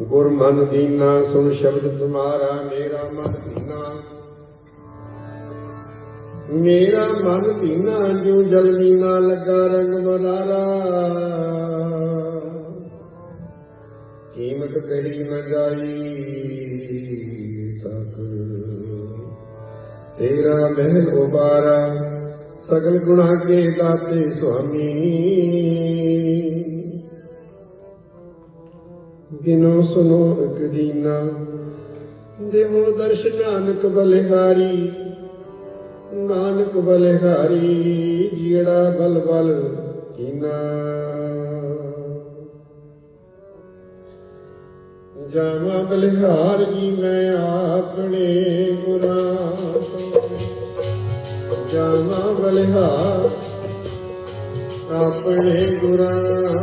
ਗੁਰ ਮਨ ਦੀਨਾ, ਸੁਣ ਸ਼ਬਦ ਤੁਮਾਰਾ, ਮੇਰਾ ਮਨ ਦੀਨਾ। ਮੇਰਾ ਮਨ ਦੀਨਾ ਜੋ ਜਲ ਦੀਨਾ ਲੱਗਾ ਰੰਗ ਮਰਾਰਾ ਕੀਮਤ ਕਹੀ ਨ ਜਾਈ ਤਕ। ਤੇਰਾ ਮਹਿਲ ਉਬਾਰਾ, ਸਗਲ ਗੁਣਾ ਕੇ ਦਾਤੇ ਸੁਆਮੀ ਬਿਨੋ ਸੁਨੋ ਇਕ ਦੀਨਾ। ਦੇਵੋ ਦਰਸ਼ ਨਾਨਕ ਬਲਿਹਾਰੀ ਨਾਨਕ ਬਲਿਹਾਰੀ, ਜਿਹੜਾ ਬਲ ਬਲ ਕੀਨਾ। ਜਾਵਾ ਬਲਿਹਾਰ ਜੀ ਮੈਂ ਆਪਣੇ ਗੁਰਾਂ ਤੋਂ। ਜਾਵਾ ਬਲਿਹਾਰ ਆਪਣੇ ਗੁਰਾਂ